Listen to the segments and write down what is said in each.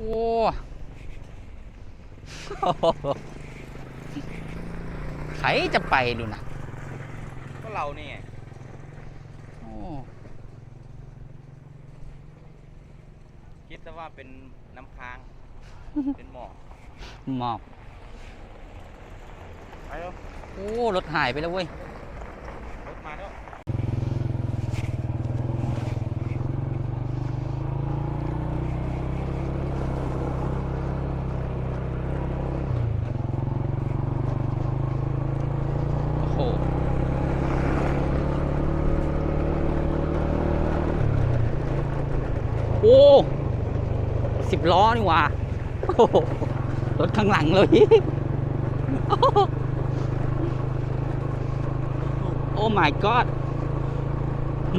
โอ้ใครจะไปดูนะก็เรานี่ไงโอ้คิดซะว่าเป็นน้ำค้าง เป็นหมอกหมอกไปแล้วโอ้รถหายไปแล้วเว้ย รถมาแล้ว โอ้โห โอ้สิบ ล้อนี่ว่ารถข้างหลังเลยโอ้โหโอ้ my god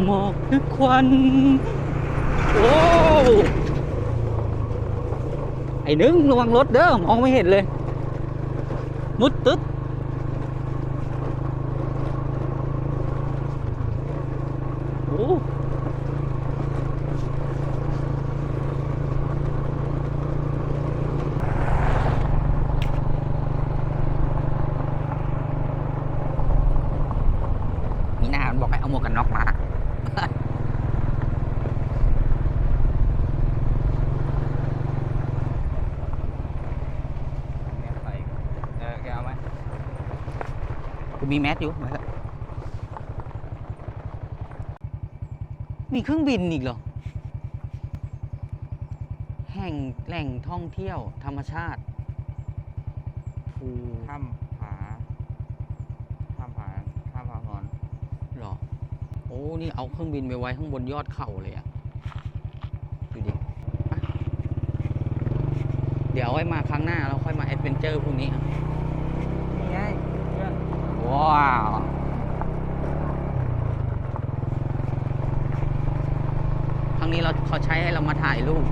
หมอกคือควัน โอ้ไอ้นึงระวังรถเด้อมองไม่เห็นเลย มุดตึ๊ด โอ้มีหน้ามันบอกให้เอาหมวกกันน็อกมา แม่ไปเออแกเอาไหม กู มีแมสอยู่มาแล้วมีเครื่องบินอีกเหรอ แห่งแหล่งท่องเที่ยวธรรมชาติ ภูถ้ำผาถ้ำผาถ้ำผาหอนเหรอ โอ้ นี่เอาเครื่องบินไปไว้ข้างบนยอดเขาเลยอะดูดิอะเดี๋ยวเอาไว้มาครั้งหน้าเราค่อยมาแอดเวนเจอร์พวกนี้อะนี่ไงเพื่อน ว้าวครั้งนี้เราเขาใช้ให้เรามาถ่ายรูป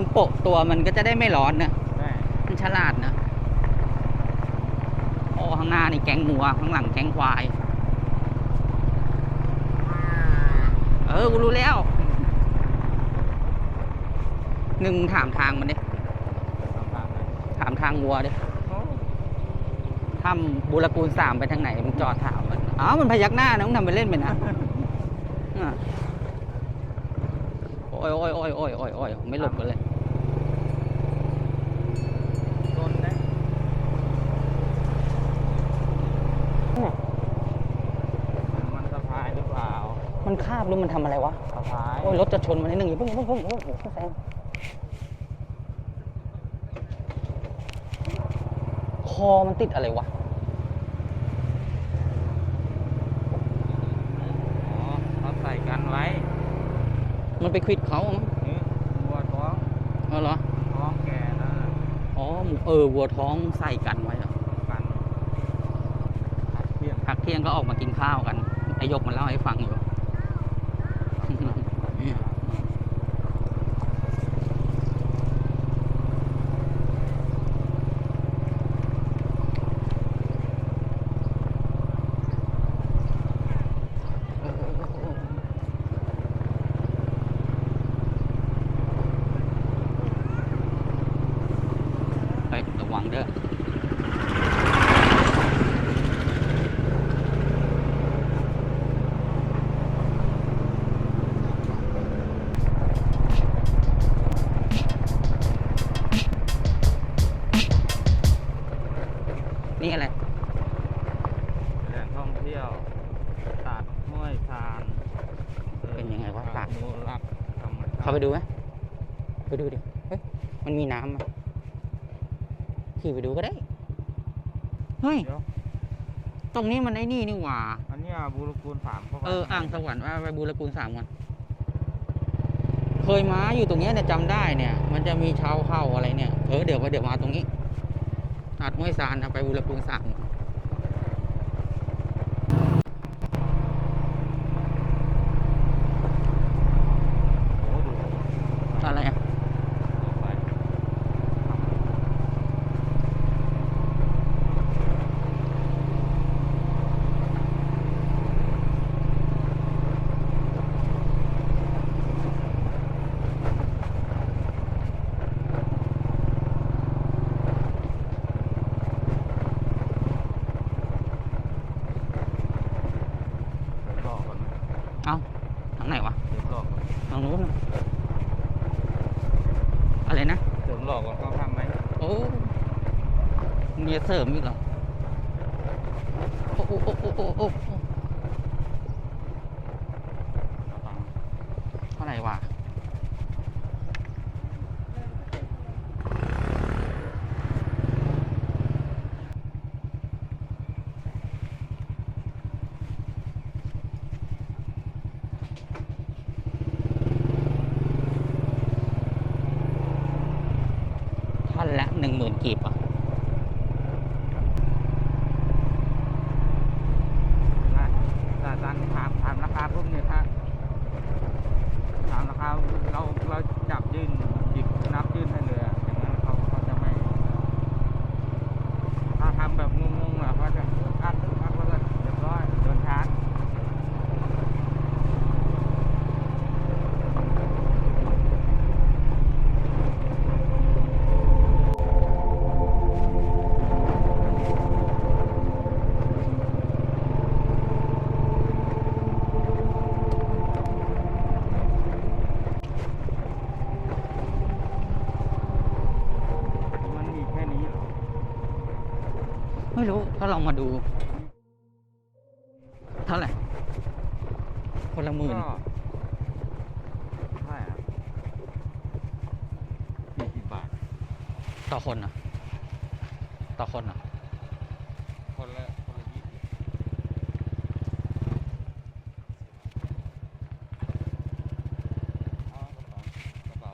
นโปะตัวมันก็จะได้ไม่ร้อนนะได้มันฉลาดนะโอ้ข้างหน้านี่แก๊งงัวข้างหลังแก๊งควาย เออกูรู้แล้วหนึ่งถามทางมันดิทำผาไหนถามทางวัวดิโอ้ถ้ำบุรกูลสามไปทางไหนมึงจอดถามมันอ้าวมันพยักหน้านะมึงทำไปเล่นไปนะ อะโอ้ยโอ้ยโอ้ยโอ้ยโอ้ยโอ้ยไม่หลบกันเลยต้นนะมันสะพายหรือเปล่ามันคาบหรือมันทำอะไรวะ สะพายโอ้ยรถจะชนมันนิดนึงอย่าเพิ่งอย่าเพิ่งอย่าเพิ่งอย่าเพิ่งแซงคอมันติดอะไรวะ อ๋อเขาใส่กันไว้ มันไปควิดเขามั้งนี่วัวท้องเออเหรอ ท้องแก่นะอ๋อหมูเออ วัวท้องใส่กันไว้เหรอกันหัดเพี้ยนพักเที่ยงก็ออกมากินข้าวกันไอยกมันเล่าให้ฟังอยู่ ดูไหมไปดูดิเฮ้ยมันมีน้ำอะขี่ไปดูก็ได้ เฮ้ย เดี๋ยวตรงนี้มันไอ้นี่นี่หว่า อันเนี้ยบูรกูลสามเข้าไปเอออ่างสวรรค์ว่าไปบูรกูลสามกันโหยมาอยู่ตรงเนี้ยเนี่ยจำได้เนี่ย มันจะมีชาวเข้าอะไรเนี่ยเออเดี๋ยวเดี๋ยวมาตรงนี้หาดม้วยซานนะไปบุรพุงสาม โอ้ดู อะไรอะ ดูไป เดินรอบก่อนไหม เอ้าทางไหนวะ เดินรอบก่อน ทางนู้นน่ะอะไรนะ เดินรอบก่อนเข้าข้ามไหม โอ้ มีเสริมอีกเหรอ โอ้โอ้โอ้โอ้โอ้โอ้ เอาตังค์ เท่าไหร่วะ ท่านละหนึ่งหมื่นกีบอะ นะถ้าตังถามถามราคาพวกนี้ถ้าถามราคาเราเราจับยื่นหยิบนับยื่นให้เลยอะอย่างนั้นเขาเขาจะไม่ ถ้าทำแบบงงๆอะเขาจะอัดอัดแล้วก็เรียบร้อยโดนชาร์จ มันมีแค่นี้เหรอ ไม่รู้ถ้าลองมาดู เท่าไหร่ คนละหมื่นก็ใช่ครับสี่สิบบาท ต่อคนเหรอะ ต่อคนเหรอะ คนละคนละยี่สิบเอากระเป๋ากระเป๋า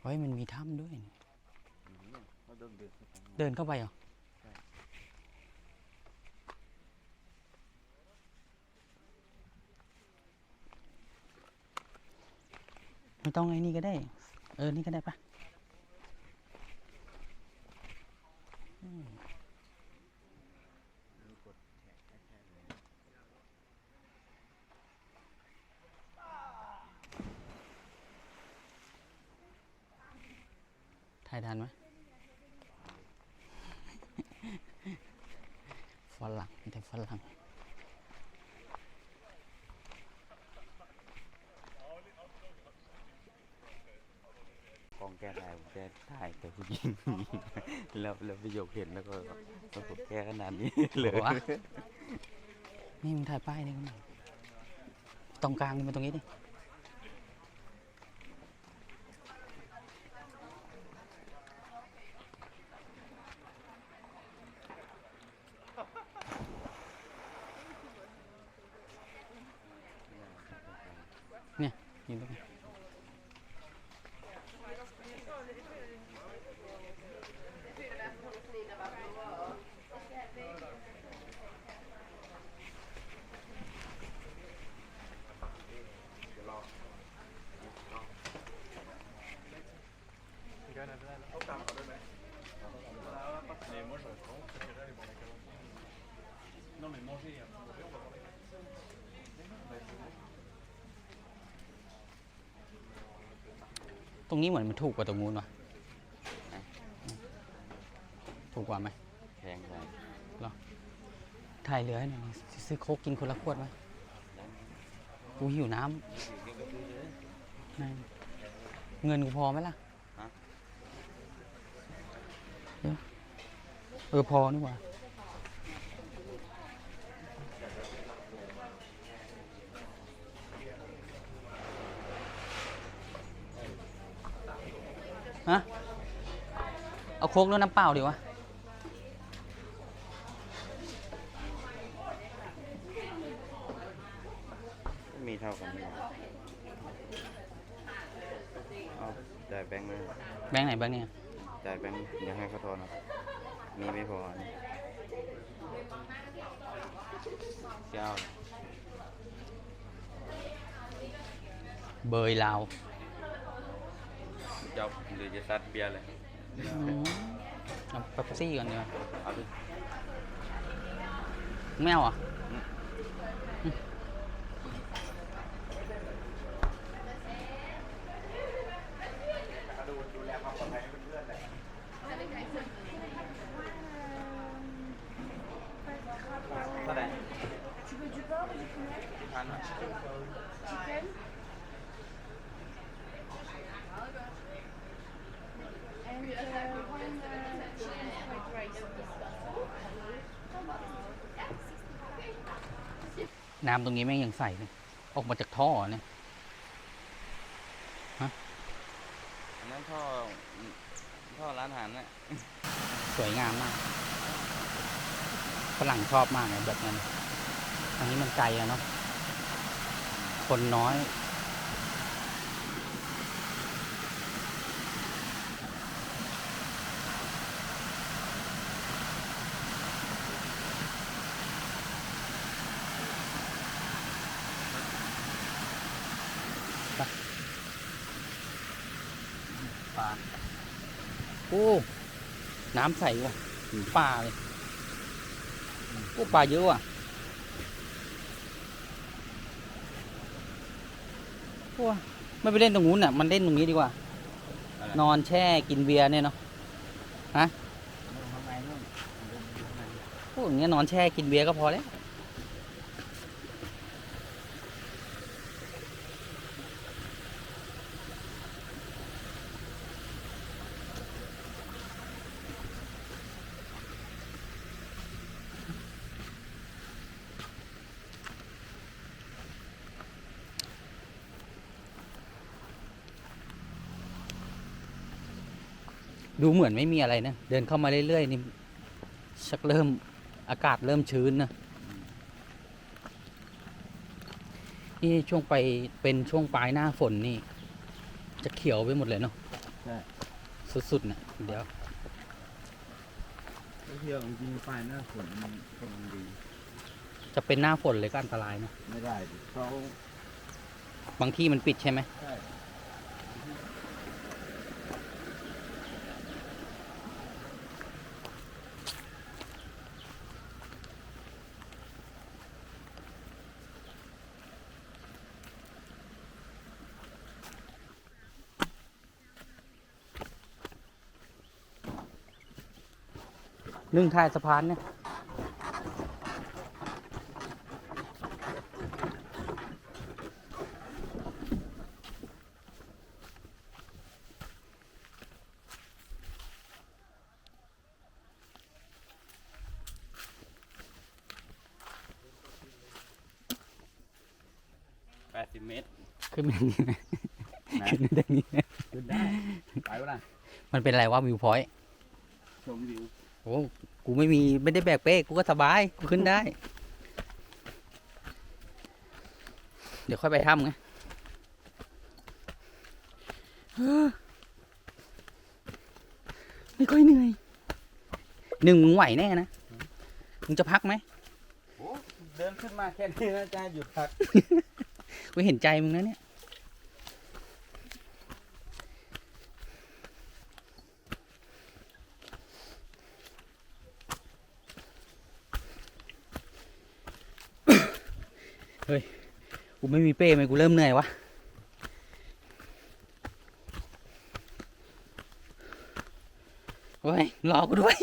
เฮ้ยมันมีถ้ำด้วยเขาเดินเดินเข้าไปเดินเข้าไปเหรอ ไม่ต้องไอ้นี่ก็ได้ เออ นี่ก็ได้ปะอืมถ่ายทันไหม ฝรั่งมีแต่ฝรั่ง กองแกถ่ายแกถ่าย แต่ผู้หญิงแล้วแล้วประโยคเห็นแล้วก็ปรากฏแกขนาดนี้เลยวะนี่มึงถ่ายป้ายนี่กันหน่อยตรงกลางนี่มาตรงนี้ดิ เนี่ยยืนตรงนี้ ตรงนี้เหมือนมันถูกกว่าตรงนู้นวะถูกกว่าไหมแพงไปถ่ายเหลือให้หน่อยซื้อโค้กกินคนละขวดไหมกูหิวน้ำนั่นเงินกูพอไหมล่ะเดี๋ยวเออพอนี่หว่า เอาโค้กหรือน้ำเปล่าดีวะ มีเท่ากันนี่เอาจ่ายแบงค์ไหมแบงค์ไหนแบงค์เนี่ยจ่ายแบงค์เดี๋ยวให้เขาทอนเอามีไม่พออันนี้เจ้าเบยลาวเจ้าหรือจะซัดเบียร์เลยอืม เอาเป๊ปซี่ก่อนดีกว่าเอาดิไม่เอาเหรอะ เท่าไหร่ Tu veux du porc ou du poulet พันอะ Chicken And uh, one uh, chicken fried rice. น้ำตรงนี้แม่งยังใสเลยออกมาจากท่อเนี่ยอันนั้นท่อท่อร้านอาหารน่ะสวยงามมากฝรั่งชอบมากเลยแบบนั้นทางนี้มันไกลอะเนาะคนน้อย ปลา โอ้ น้ำใสว่ะปลาเลยโอ้ปลาเยอะว่ะโอ้ไม่ไปเล่นตรงนู้นน่ะ มันเล่นตรงนี้ดีกว่า นอนแช่กินเบียร์เนี่ยเนาะฮะโอ้อย่างเงี้ยนอนแช่กินเบียร์ก็พอแล้ว เหมือนไม่มีอะไรนะ เดินเข้ามาเรื่อยๆนี่ชักเริ่มอากาศเริ่มชื้นนะนี่ช่วงไปเป็นช่วงปลายหน้าฝนนี่ จะเขียวไปหมดเลยเนาะใช่สุดๆนะเดี๋ยวเที่ยวจริงๆปลายหน้าฝนมันกำลังดี จะเป็นหน้าฝนเลยก็อันตรายนะไม่ได้ดิเขาบางที่มันปิดใช่ไหมใช่ นึ่งท้ายสะพานเนี่ยแปดสิบเมตร ขึ้นมาอย่างนี้นะขึ้นมาอย่างนี้นะขึ้นได้ ไปวะล่ะมันเป็นอะไรวะวิวพอยต์ชมวิว โอ้กูไม่มีไม่ได้แบกเป้กูก็สบาย กูขึ้นได้ เดี๋ยวค่อยไปถ้ำไงเฮ้อไม่ค่อยเหนื่อยหนึ่งมึงไหวแน่นะ มึงจะพักไหมโอ้เดินขึ้นมาแค่นี้นะจ้าหยุดพัก กูเห็นใจมึงนะเนี่ย เฮ้ย กูไม่มีเป้ไหมกูเริ่มเหนื่อยวะเฮ้ย รอกูด้วย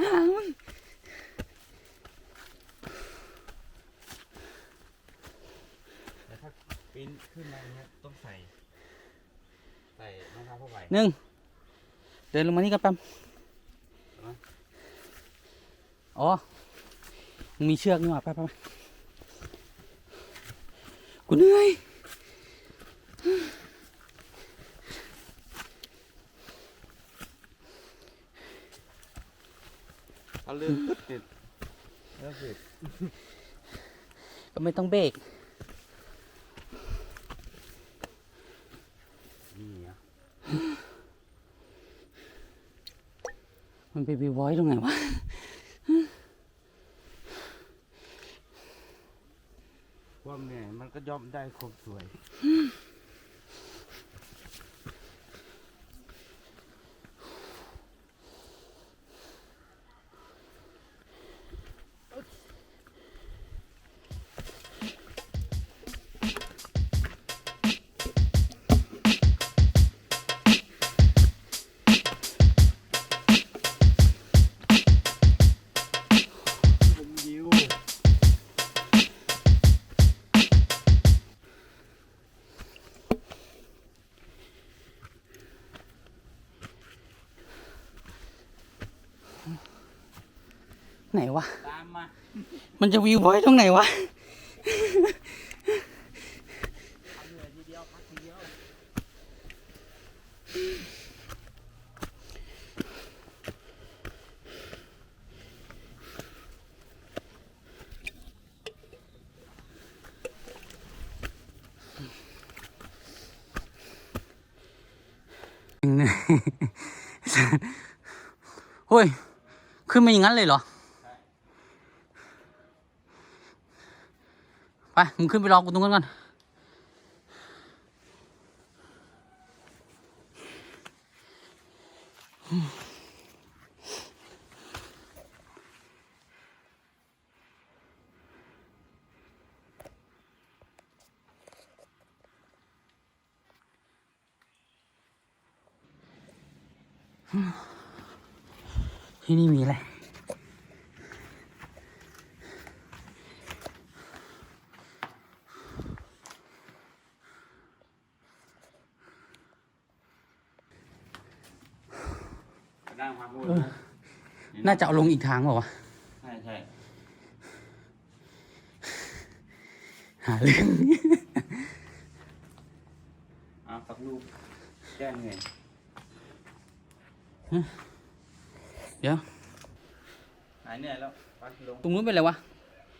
หามึงแต่ถ้าปีนขึ้นมาอย่างเงี้ยต้องใส่ ใส่รองเท้าผ้าใบหนึ่ง เดินลงมานี่กันแป๊บอ๋อมึงมีเชือกนี่หว่าไปไปไป กูเหนื่อยเอาเรื่องปึ๊ดติดแล้วสิก็ไม่ต้องเบรกนี่อะมันไปวิวไว้ตรงไหนวะ ความเหนื่อ ย่อมได้ความสวย มันจะวิวไว้ตรงไหนวะเหนื่อยเฮ้ย ขึ้นมาอย่างนั้นเลยเหรอ ไป มึงขึ้นไปรอกูตรงนั้นก่อนที่นี่มีอะไร นั่งพักพูดเออน่าจะเอาลงอีกทางเปล่าวะ ใช่ใช่หาเรื่อง เอาสักลูกแก้เหนื่อยเดี๋ยว หายเหนื่อยแล้วพักลงตรงนู้นเป็นอะไรวะ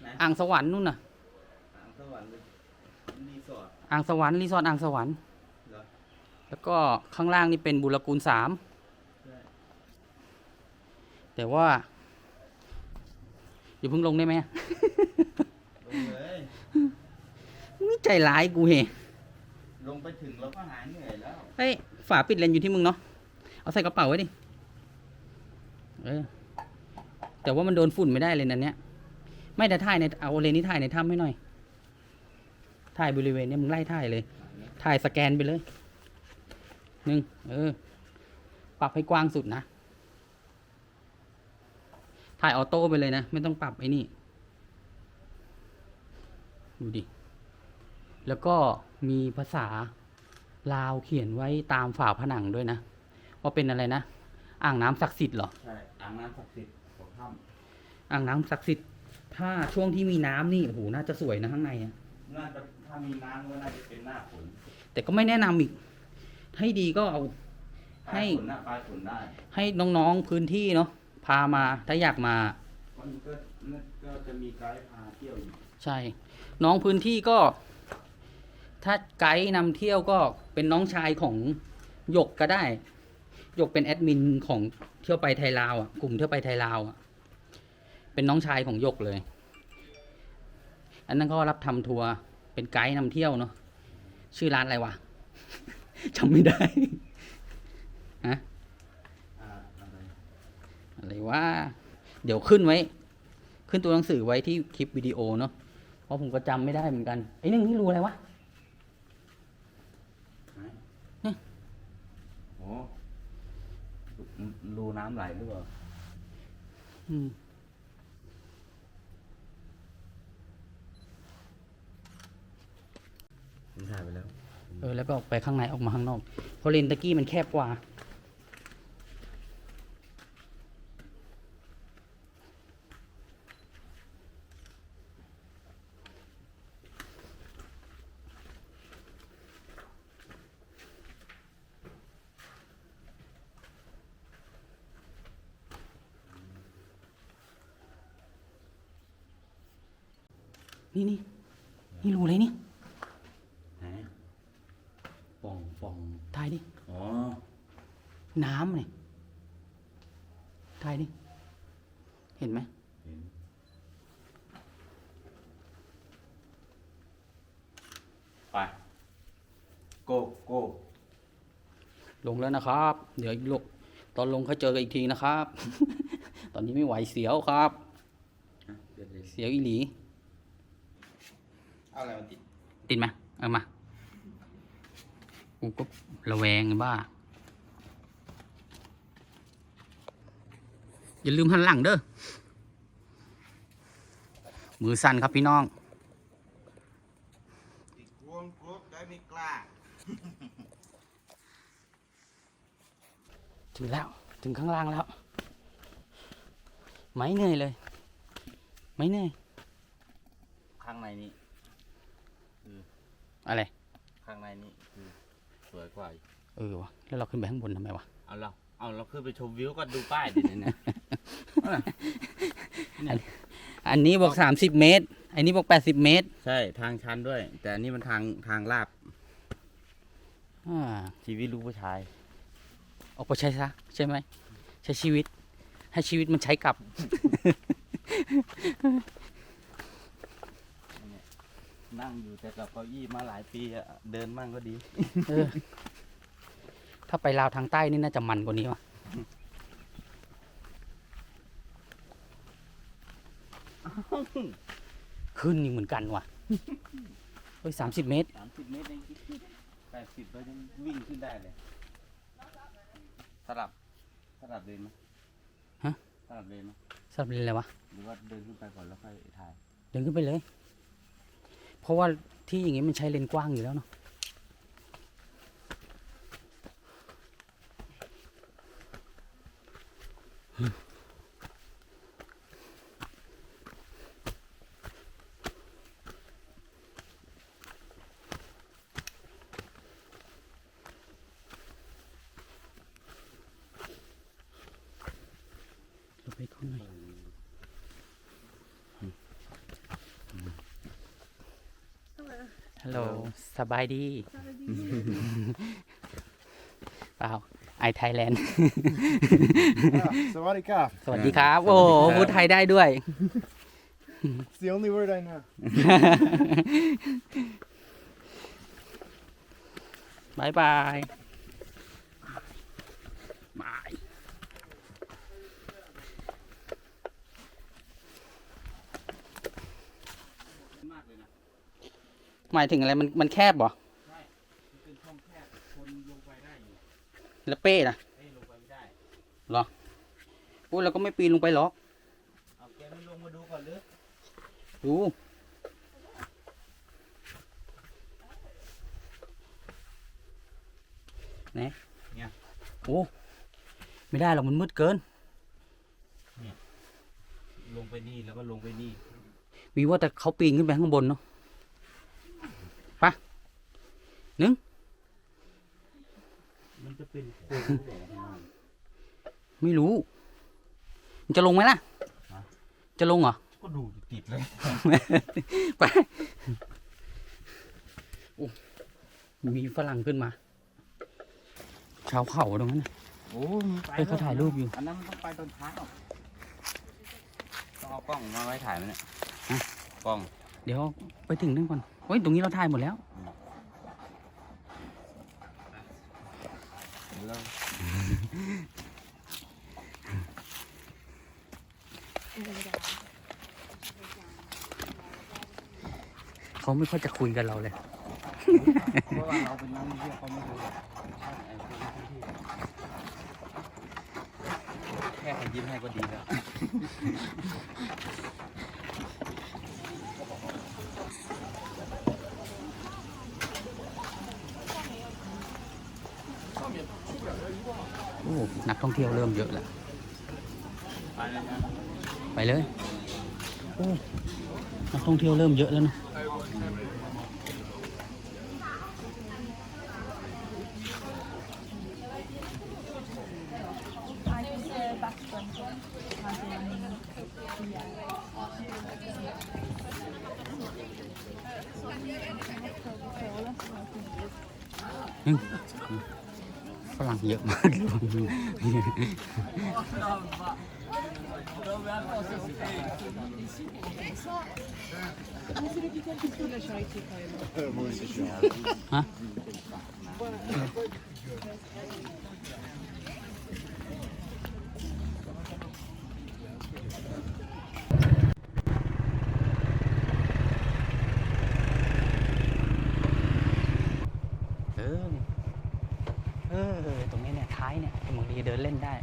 ไหนอ่างสวรรค์นู่นน่ะ อ่างสวรรค์เลยรีสอร์ทอ่างสวรรค์รีสอร์ทอ่างสวรรค์ เหรอแล้วก็ข้างล่างนี่เป็นบุรกูลสามใช่ แต่ว่า อย่าเพิ่งลงได้ไหมลงเลยนี่ใจร้ายกูเหลงไปถึงเราก็หายเหนื่อยแล้วเฮ้ยฝาปิดเลนอยู่ที่มึงเนาะเอาใส่กระเป๋าไว้ดิเออแต่ว่ามันโดนฝุ่นไม่ได้เลยนันเนี้ย ไม่แต่ถ่ายในเอาเลนนี้ถ่ายในถ้ำให้หน่อยถ่ายบริเวณเนี้ยมึงไล่ถ่ายเลย ถ่ายสแกนไปเลยหนึ่งเออ ปรับให้กว้างสุดนะ ถ่ายออโต้ไปเลยนะ ไม่ต้องปรับไอ้นี่ ดูดิ แล้วก็มีภาษาลาวเขียนไว้ตามฝาผนังด้วยนะ ว่าเป็นอะไรนะ อ่างน้ำศักดิ์สิทธิ์เหรอ ใช่อ่างน้ำศักดิ์สิทธิ์ของถ้อ่างน้ำศักดิ์สิทธิ์ ถ้าช่วงที่มีน้ำนี่โอ้โหน่าจะสวยนะข้างในอะำน่าจะถ้ามีน้ำก็น่าจะเป็นหน้าฝนแต่ก็ไม่แนะนำอีก ให้ดีก็เอา ให้ ปลายฝนหน้าปลายฝนได้ ให้น้องๆพื้นที่เนาะ พามาถ้าอยากมามันก็ก็จะมีไกด์พาเที่ยวอยู่ใช่ น้องพื้นที่ก็ ถ้าไกด์นำเที่ยวก็เป็นน้องชายของหยกก็ได้หยกเป็นแอดมินของเที่ยวไปไทยลาวอะกลุ่มเที่ยวไปไทยลาวอะเป็นน้องชายของหยกเลย อันนั้นก็รับทำทัวร์เป็นไกด์นำเที่ยวเนาะชื่อร้านอะไรวะจำไม่ได้ ฮะ อ่าอะไร อะไรวะเดี๋ยวขึ้นไว้ ขึ้นตัวหนังสือไว้ที่คลิปวิดีโอเนาะเพราะผมก็จำไม่ได้เหมือนกันไอ้นี่นี่รู้อะไรวะไหนนี่โอ้รูน้ำไหลหรือเปล่าอืมผมถ่ายไปแล้ว เออ แล้วก็ออกไปข้างในออกมาข้างนอกเพราะเลนตะกี้มันแคบกว่า นี่นี่นี่รูอะไรนี่ไหนป่องป่องถ่ายดิ อ๋อ น้ำเนี่ยถ่ายดิ เห็นไหมเห็นไปโกโก้ลงแล้วนะครับ เดี๋ยวลงตอนลงเขาเจอกันอีกทีนะครับ ตอนนี้ไม่ไหวเสียวครับอะเดี๋ยวเดี๋ยวเสียวอีหลี เอาอะไรมา ติดติดไหมเอามากูก็ระแวงไงบ้า อย่าลืมหันหลังเด้อ มือสั่นครับพี่น้องติดรวมกรุ๊ปได้ไม่กล้า ถึงแล้ว ถึงข้างล่างแล้ว ไม่เหนื่อยเลย ไม่เหนื่อย ข้างในนี้ อะไร ข้างในนี้คือสวยกว่าอีกเออวะแล้วเราขึ้นไปข้างบนทำไมวะ เอาเราเอาเราขึ้นไปชมวิวก็ดูป้ายดิเนี่ย อันนี้บอกสามสิบเมตร อันนี้บอกแปดสิบเมตร ใช่ทางชันด้วย แต่อันนี้มันทางทางลาบอ่าชีวิตลูกผู้ชายออกไปใช้ซะใช่ไหมใช้ชีวิต ให้ชีวิตมันใช้กลับ นั่งอยู่แต่กับเก้าอี้มาหลายปีอะเดินมั่งก็ดี เออ ถ้าไปลาวทางใต้นี่น่าจะมันกว่านี้ว่ะ ขึ้นนี่เหมือนกันว่ะ เฮ้ยสามสิบเมตร สามสิบเมตรเองแปดสิบเรายังวิ่งขึ้นได้เลย สลับ สลับเลนไหมฮะ สลับเลนไหมสลับเรียนอะไรวะ หรือว่าเดินขึ้นไปก่อนแล้วค่อยถ่าย เดินขึ้นไปเลย เพราะว่าที่อย่างนี้มันใช้เลนกว้างอยู่แล้วเนาะ เราไปข้างใน ฮัลโหลสบายดีเปล่าไอไทยแลนด์ Ah, Sawadee krap. สวัสดีครับ โอ้โหพูดไทยได้ด้วย It's the only word I know. บายบายบาย มากเลยนะ หมายถึงอะไรมันมันแคบเหรอมันเป็นช่องแคบคนลงไปได้อยู่แล้วเป้นะเอ้ยลงไปไม่ได้โอ้ยเราก็ไม่ปีนลงไปหรอกเอาแกไม่ลงมาดูก่อนหรือดูไหนเนี่ยโอ้ไม่ได้หรอกมันมืดเกิน ลงไปนี่แล้วก็ลงไปนี่มีว่าแต่เขาปีนขึ้นไปข้างบนเนาะไปะ หนึ่งมันจะเป็นโค้งหรือเปล่าข้างล่างไม่รู้ มันจะลงไหมล่ะฮะจะลงเหรอ ก็ดูติดเลย ไปโอ้มีฝรั่งขึ้นมา ชาวเขาตรงนั้นน่ะ โอ้มีไปเอ้ยเขาถ่ายรูปอยู่ อันนั้นมันต้องไปตอนเช้าต้องเอากล้องมาไว้ถ่ายไหมเนี่ยฮะกล้องเดี๋ยวไปถึงนั่นก่อนเฮ้ย ตรงนี้เราถ่ายหมดแล้ว แล้วเขาไม่ค่อยจะคุยกับเราเลย เพราะว่าเราเป็นนักท่องเที่ยวเขาไม่รู้หรอกไอ้คนที่แค่ให้ยิ้มให้ก็ดีแล้ว โอ้นักท่องเที่ยวเริ่มเยอะแล้วไปเลยโอ้นักท่องเที่ยวเริ่มเยอะแล้วนะ ฝรั่งเยอะมากเลย Moi aussi, je suis un- ฮะ เออ เออ ตรงนี้เนี่ย ท้ายเนี่ยบางทีเดินเล่นได้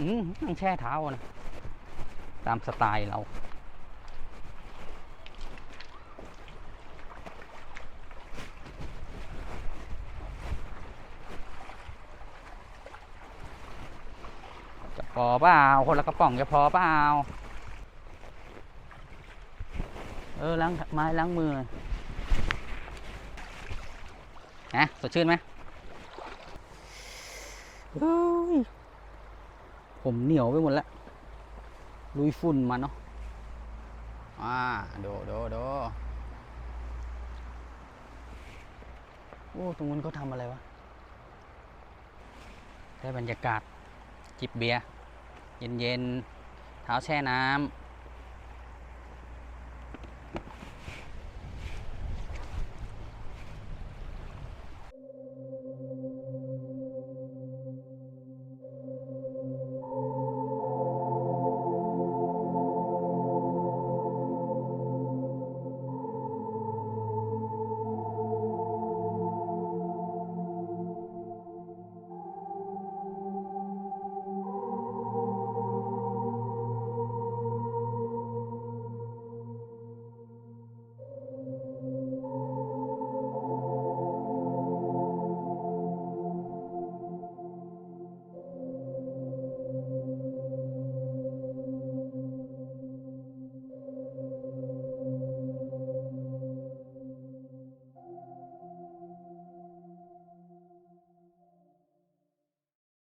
อืมนั่งแช่เท้านะ ตามสไตล์เราจะพอเปล่าคนละกระป๋องจะพอเปล่าเออล้างไม้ล้างมือนะสดชื่นไหม ผมเหนียวไปหมดแล้วลุยฝุ่นมาเนาะอ่าดูดูดูโอ้ ตรงนู้นเขาทำอะไรวะได้บรรยากาศ จิบเบียร์ เย็น ๆ เท้าแช่น้ำ